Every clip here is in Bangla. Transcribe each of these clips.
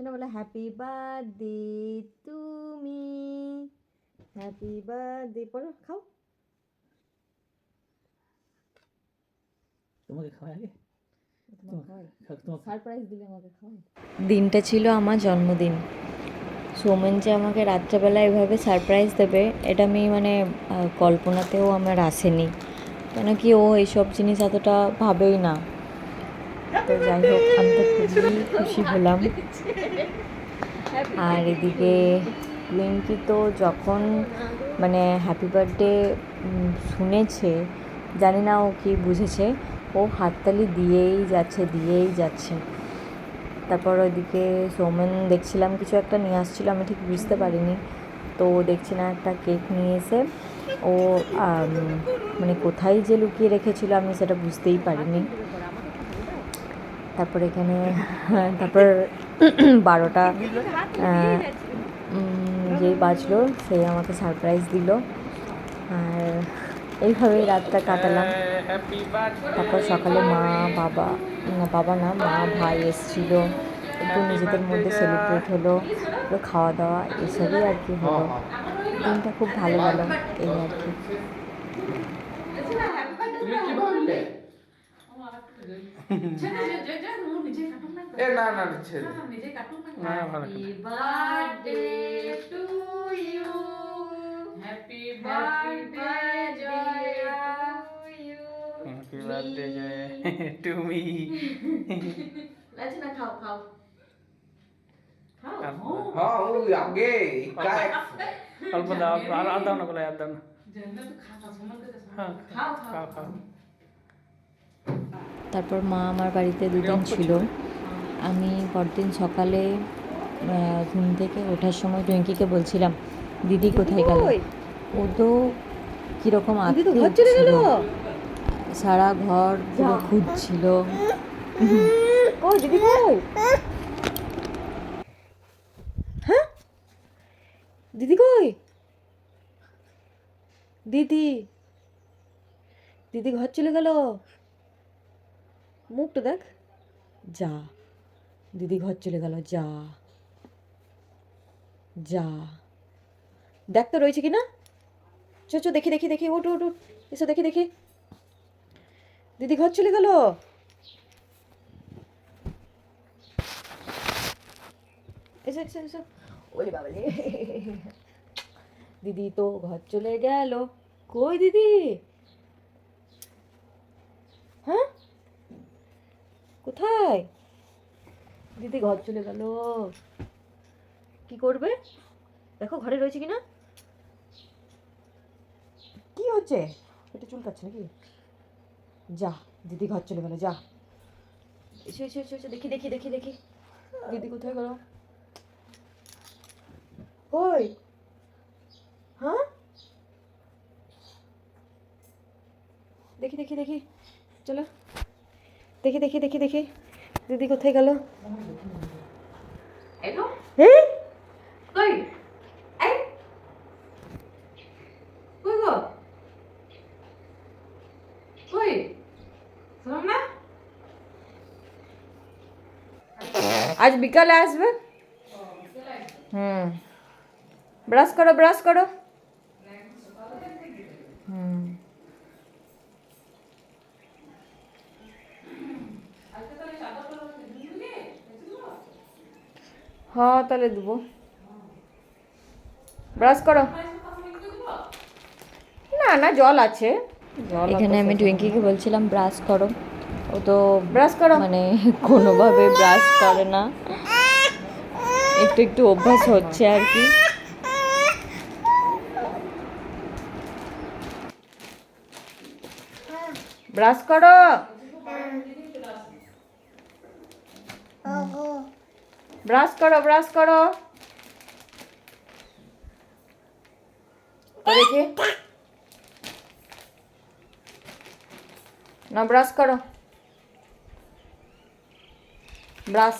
চলো বলো হ্যাপি বার্থডে তুমি হ্যাপি বার্থডে পড়ো খাও। তোমাকে খাওয়া আগে? সারপ্রাইজ দিলে আমাকে খাও দিনটা ছিল আমার জন্মদিন। সৌমেন যে আমাকে রাত্রেবেলা এভাবে সারপ্রাইজ দেবে এটা আমি মানে কল্পনাতেও আমার আসেনি। কেন কি ও এইসব জিনিস এতটা ভাবেই না। তো যাই হোক, আমি তো খুবই খুশি হলাম। আর এদিকে লিঙ্কি তো যখন মানে হ্যাপি বার্থডে শুনেছে, জানি না ও কি বুঝেছে, ও হাততালি দিয়েই যাচ্ছে দিয়েই যাচ্ছে। তারপর ওইদিকে সৌমেন দেখছিলাম, কিছু একটা নিয়ে আসছিল, আমি ঠিক বুঝতে পারিনি। তো দেখছি না একটা কেক নিয়ে এসে, ও মানে কোথায় যে লুকিয়ে রেখেছিল আমি সেটা বুঝতেই পারিনি। তারপর এখানে তারপর বারোটা যেই বাজলো সেই আমাকে সারপ্রাইজ দিল। আর এইভাবেই রাতটা কাটালাম। তারপর সকালে মা, বাবা বাবা না, মা, ভাই এসেছিল। একটু নিজেদের মধ্যে সেলিব্রেট হলো খাওয়া দাওয়া এসবই আর কি হলো। দিনটা খুব ভালো গেল, এই আর কি। এ না না ছেড়ে হ্যাঁ ভালো birthday to you happy birthday Joya খাও খাও খাও খাও তারপর মা আমার বাড়িতে দুদিন ছিল। আমি পরদিন সকালে ঘুম থেকে ওঠার সময় টুয়েঙ্কিকে বলছিলাম দিদি কোথায় গেল? ও তো কীরকম ছিল। সারা ঘর পুরো খুঁজছিল। হ্যাঁ? দিদি কই? দিদি। দিদি ঘর চলে গেল? মুখটা দেখ। যা। দিদি ঘর চলে গেল, যা। যা। দেখ তো রয়েছে কি না চো চো, দেখি দেখি দেখি ওট ওট এসো, দেখি দেখি। দিদি ঘর চলে গেল? ওরে বাবা দিদি তো ঘর চলে গেল। কই দিদি হ্যাঁ কোথায় দিদি ঘর চলে গেল। কি করবে? দেখো ঘরে রয়েছে কি না কি হচ্ছে? এটা চুলকাচ্ছে নাকি? যা দিদি ঘর চলে গেল যা। এসো এসো এসো দেখি দেখি দেখি দেখি। দিদি কোথায় গেল? কই হ্যাঁ? দেখি দেখি দেখি। চলো। দেখি দেখি দেখি দেখি। দিদি কোথায় গেল? আজ বিকালে আসবে? হুম। ব্রাশ করো ব্রাশ করো। তাহলে দেবো। ব্রাশ করো। না না জল আছে। এখানে আমি টুইঙ্কিকে বলছিলাম ব্রাশ করো। ও তো ব্রাশ করো। মানে কোনোভাবে ব্রাশ করে না। একটু একটু অভ্যাস হচ্ছে আর কি। ব্রাশ করো। ব্রাশ করো ব্রাশ করো। না ব্রাশ করো। ব্রাশ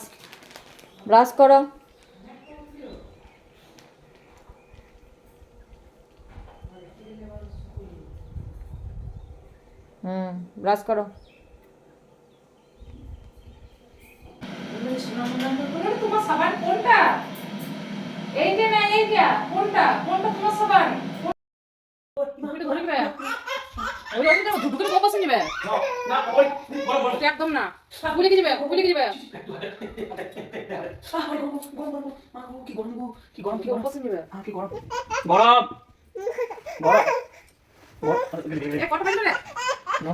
ব্রাশ করো। হুম ব্রাশ করো তোমার সাবান কোনটা এই যে না এই যে কোনটা? কোনটা তোমার সাবান কোনটা ওই তো দুটো করে বসে নিবে। না ওই বড় বড় একদম না। ভুলে কি যাবে ভুলে কি যাবে। কি গরম কি গরম কি গরম বসে নিবে কি গরম গরম গরম এ কত পাইলে রে না।